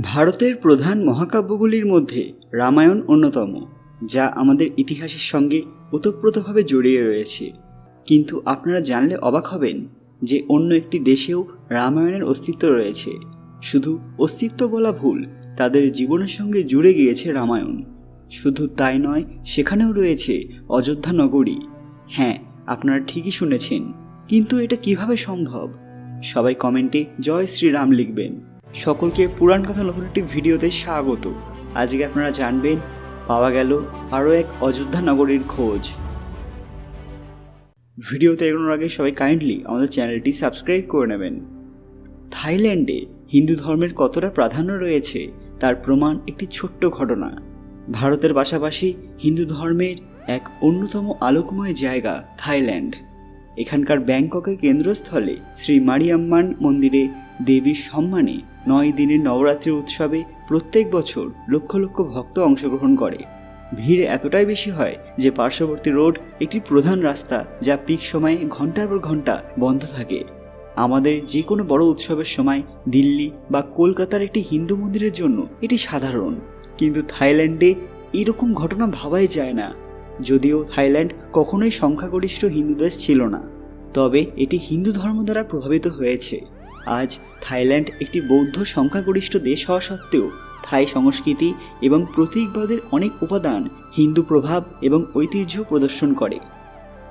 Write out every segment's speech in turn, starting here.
ভারতের প্রধান মহাকাব্যগুলির মধ্যে রামায়ণ অন্যতম, যা আমাদের ইতিহাসের সঙ্গে ওতপ্রোতভাবে জড়িয়ে রয়েছে। কিন্তু আপনারা জানলে অবাক হবেন যে অন্য একটি দেশেও রামায়ণের অস্তিত্ব রয়েছে। শুধু অস্তিত্ব বলা ভুল, তাদের জীবনের সঙ্গে জুড়ে গিয়েছে রামায়ণ। শুধু তাই নয়, সেখানেও রয়েছে অযোধ্যা নগরী। হ্যাঁ আপনারা ঠিকই শুনেছেন। কিন্তু এটা কীভাবে সম্ভব? সবাই কমেন্টে জয় শ্রীরাম লিখবেন। সকলকে পুরাণ কথা নতুন একটি ভিডিওতে স্বাগত। আজকে আপনারা জানবেন, পাওয়া গেল আরও এক অযোধ্যা নগরীর খোঁজ। ভিডিওতে এগোনোর আগে সবাই কাইন্ডলি আমাদের চ্যানেলটি সাবস্ক্রাইব করে নেবেন। থাইল্যান্ডে হিন্দু ধর্মের কতটা প্রাধান্য রয়েছে, তার প্রমাণ একটি ছোট্ট ঘটনা। ভারতের পাশাপাশি হিন্দু ধর্মের এক অন্যতম আলোকময় জায়গা থাইল্যান্ড। এখানকার ব্যাংককের কেন্দ্রস্থলে শ্রী মারিয়াম্মান মন্দিরে দেবীর সম্মানে নয় দিনের নবরাত্রি উৎসবে প্রত্যেক বছর লক্ষ লক্ষ ভক্ত অংশগ্রহণ করে। ভিড় এতটাই বেশি হয় যে পার্শ্ববর্তী রোড একটি প্রধান রাস্তা যা পিক সময়ে ঘণ্টার পর ঘণ্টা বন্ধ থাকে। আমাদের যে কোনো বড় উৎসবের সময় দিল্লি বা কলকাতার একটি হিন্দু মন্দিরের জন্য এটি সাধারণ। কিন্তু থাইল্যান্ডে এরকম ঘটনা ভাবাই যায় না। যদিও থাইল্যান্ড কখনোই সংখ্যাগরিষ্ঠ হিন্দু দেশ ছিল না, তবে এটি হিন্দু ধর্ম দ্বারা প্রভাবিত হয়েছে। আজ থাইল্যান্ড একটি বৌদ্ধ সংখ্যাগরিষ্ঠ দেশ হওয়া সত্ত্বেও থাই সংস্কৃতি এবং প্রতীকবাদের অনেক উপাদান হিন্দু প্রভাব এবং ঐতিহ্য প্রদর্শন করে।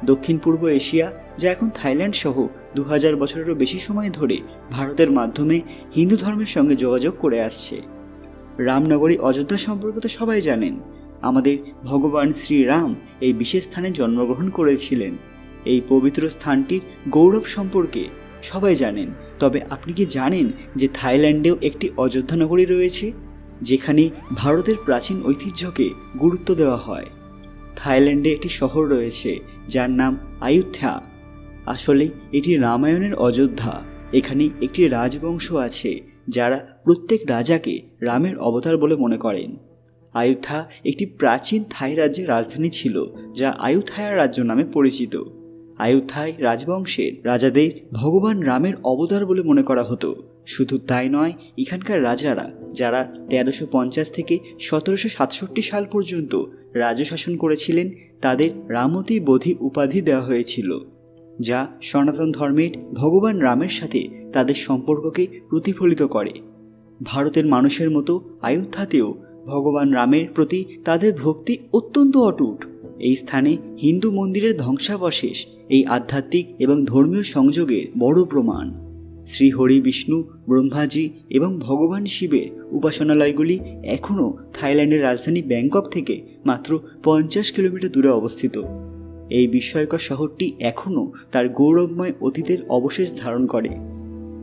দক্ষিণ পূর্ব এশিয়া, যা এখন থাইল্যান্ড সহ দু হাজার বছরেরও বেশি সময় ধরে ভারতের মাধ্যমে হিন্দু ধর্মের সঙ্গে যোগাযোগ করে আসছে। রামনগরী অযোধ্যা সম্পর্কে তো সবাই জানেন। আমাদের ভগবান শ্রীরাম এই বিশেষ স্থানে জন্মগ্রহণ করেছিলেন। এই পবিত্র স্থানটির গৌরব সম্পর্কে সবাই জানেন, তবে আপনি কি জানেন যে থাইল্যান্ডেও একটি অযোধ্যা নগরী রয়েছে যেখানে ভারতের প্রাচীন ঐতিহ্যকে গুরুত্ব দেওয়া হয়? থাইল্যান্ডে একটি শহর রয়েছে, যার নাম আয়ুথ্যা আসলে এটি রামায়ণের অযোধ্যা। এখানে একটি রাজবংশ আছে, যারা প্রত্যেক রাজাকে রামের অবতার বলে মনে করেন। আয়ুথা একটি প্রাচীন থাই রাজ্যের রাজধানী ছিল, যা আয়ুথায়া রাজ্য নামে পরিচিত। আয়ুথাই রাজবংশের রাজাদের ভগবান রামের অবতার বলে মনে করা হতো। শুধু তাই নয়, এখানকার রাজারা, যারা তেরোশো পঞ্চাশ থেকে সতেরোশো সাতষট্টি সাল পর্যন্ত রাজশাসন করেছিলেন, তাদের রামতী বোধি উপাধি দেওয়া হয়েছিল, যা সনাতন ধর্মের ভগবান রামের সাথে তাদের সম্পর্ককে প্রতিফলিত করে। ভারতের মানুষের মতো আয়োধ্যাতেও ভগবান রামের প্রতি তাদের ভক্তি অত্যন্ত অটুট। এই স্থানে হিন্দু মন্দিরের ধ্বংসাবশেষ এই আধ্যাত্মিক এবং ধর্মীয় সংযোগের বড় প্রমাণ। শ্রীহরি বিষ্ণু, ব্রহ্মাজি এবং ভগবান শিবের উপাসনালয়গুলি এখনও থাইল্যান্ডের রাজধানী ব্যাংকক থেকে মাত্র পঞ্চাশ কিলোমিটার দূরে অবস্থিত। এই বিস্ময়কর শহরটি এখনও তার গৌরবময় অতীতের অবশেষ ধারণ করে।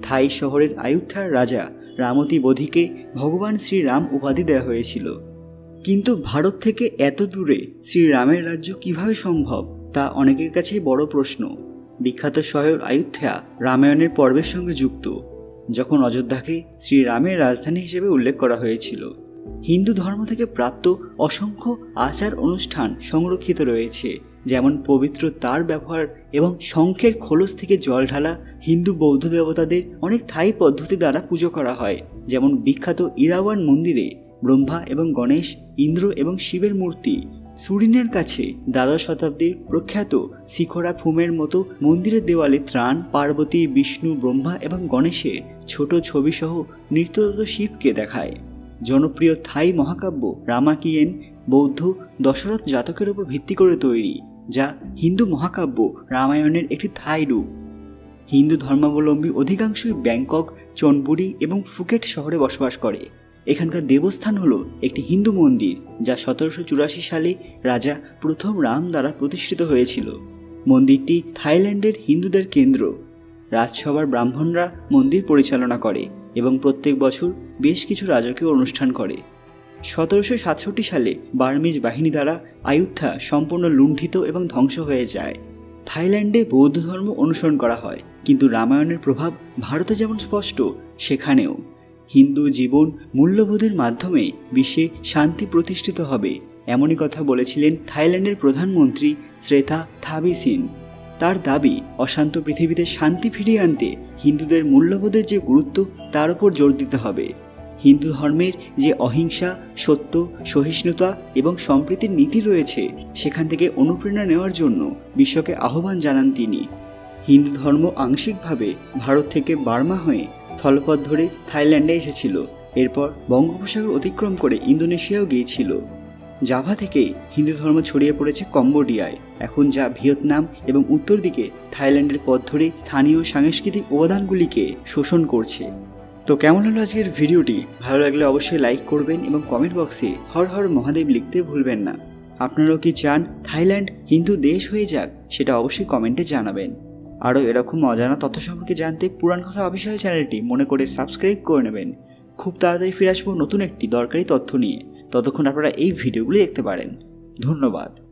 থাই শহরের আয়ুত্থার রাজা রামতী বোধিকে ভগবান শ্রীরাম উপাধি দেওয়া হয়েছিল। কিন্তু ভারত থেকে এত দূরে শ্রীরামের রাজ্য কীভাবে সম্ভব? তা অনেকের কাছেই বড় প্রশ্ন। বিখ্যাত শহর আয়ুথ্যা রামায়ণের পর্বের সঙ্গে যুক্ত, যখন অযোধ্যাকে শ্রীরামের রাজধানী হিসেবে উল্লেখ করা হয়েছিল। হিন্দু ধর্ম থেকে প্রাপ্ত অসংখ্য আচার অনুষ্ঠান সংরক্ষিত রয়েছে, যেমন পবিত্র তার ব্যবহার এবং শঙ্খের খোলস থেকে জল ঢালা হিন্দু বৌদ্ধ দেবতাদের অনেক থাই পদ্ধতি দ্বারা পুজো করা হয়, যেমন বিখ্যাত ইরাওয়ান মন্দিরে ব্রহ্মা এবং গণেশ, ইন্দ্র এবং শিবের মূর্তি। সুরিনের কাছে দ্বাদশ শতাব্দীর প্রখ্যাত শিখরা ফুমের মতো মন্দিরের দেওয়ালে ত্রাণ, পার্বতী, বিষ্ণু, ব্রহ্মা এবং গণেশের ছোট ছবিসহ নৃত্যরত শিবকে দেখায়। জনপ্রিয় থাই মহাকাব্য রামাকিয়েন বৌদ্ধ দশরথ জাতকের উপর ভিত্তি করে তৈরি, যা হিন্দু মহাকাব্য রামায়ণের একটি থাই রূপ। হিন্দু ধর্মাবলম্বী অধিকাংশই ব্যাংকক, চনবুরি এবং ফুকেট শহরে বসবাস করে। এখানকার দেবস্থান হলো একটি হিন্দু মন্দির, যা সতেরোশো চুরাশি সালে রাজা প্রথম রাম দ্বারা প্রতিষ্ঠিত হয়েছিল। মন্দিরটি থাইল্যান্ডের হিন্দুদের কেন্দ্র। রাজসভার ব্রাহ্মণরা মন্দির পরিচালনা করে এবং প্রত্যেক বছর বেশ কিছু রাজকীয় অনুষ্ঠান করে। সতেরোশো সাতষট্টি সালে বার্মিজ বাহিনী দ্বারা আয়ুথা সম্পূর্ণ লুণ্ঠিত এবং ধ্বংস হয়ে যায়। থাইল্যান্ডে বৌদ্ধ ধর্ম অনুসরণ করা হয়, কিন্তু রামায়ণের প্রভাব ভারতে যেমন স্পষ্ট, সেখানেও। হিন্দু জীবন মূল্যবোধের মাধ্যমে বিশ্বে শান্তি প্রতিষ্ঠিত হবে, এমনই কথা বলেছিলেন থাইল্যান্ডের প্রধানমন্ত্রী শ্রেথা থাবিসিন তার দাবি, অশান্ত পৃথিবীতে শান্তি ফিরিয়ে আনতে হিন্দুদের মূল্যবোধের যে গুরুত্ব, তার উপর জোর দিতে হবে। হিন্দু ধর্মের যে অহিংসা, সত্য, সহিষ্ণুতা এবং সম্প্রীতির নীতি রয়েছে, সেখান থেকে অনুপ্রেরণা নেওয়ার জন্য বিশ্বকে আহ্বান জানান তিনি। হিন্দু ধর্ম আংশিকভাবে ভারত থেকে বার্মা হয়ে স্থলপথ ধরে থাইল্যান্ডে এসেছিল। এরপর বঙ্গোপসাগর অতিক্রম করে ইন্দোনেশিয়াও গিয়েছিল। জাভা থেকে হিন্দু ধর্ম ছড়িয়ে পড়েছে কম্বোডিয়ায়। এখন যা ভিয়েতনাম এবং উত্তর দিকে থাইল্যান্ডের পথ ধরে স্থানীয় সাংস্কৃতিক উপাদানগুলিকে শোষণ করছে। তো কেমন হলো আজকের ভিডিওটি? ভালো লাগলে অবশ্যই লাইক করবেন এবং কমেন্ট বক্সে হর হর মহাদেব লিখতে ভুলবেন না। আপনারাও কি চান থাইল্যান্ড হিন্দু দেশ হয়ে যাক, সেটা অবশ্যই কমেন্টে জানাবেন। আরও এরকম অজানা তথ্য সম্পর্কে জানতে পুরাণ কথা অফিসিয়াল চ্যানেলটি মনে করে সাবস্ক্রাইব করে নেবেন। খুব তাড়াতাড়ি ফিরে আসব নতুন একটি দরকারি তথ্য নিয়ে। ততক্ষণ আপনারা এই ভিডিওগুলি দেখতে পারেন। ধন্যবাদ।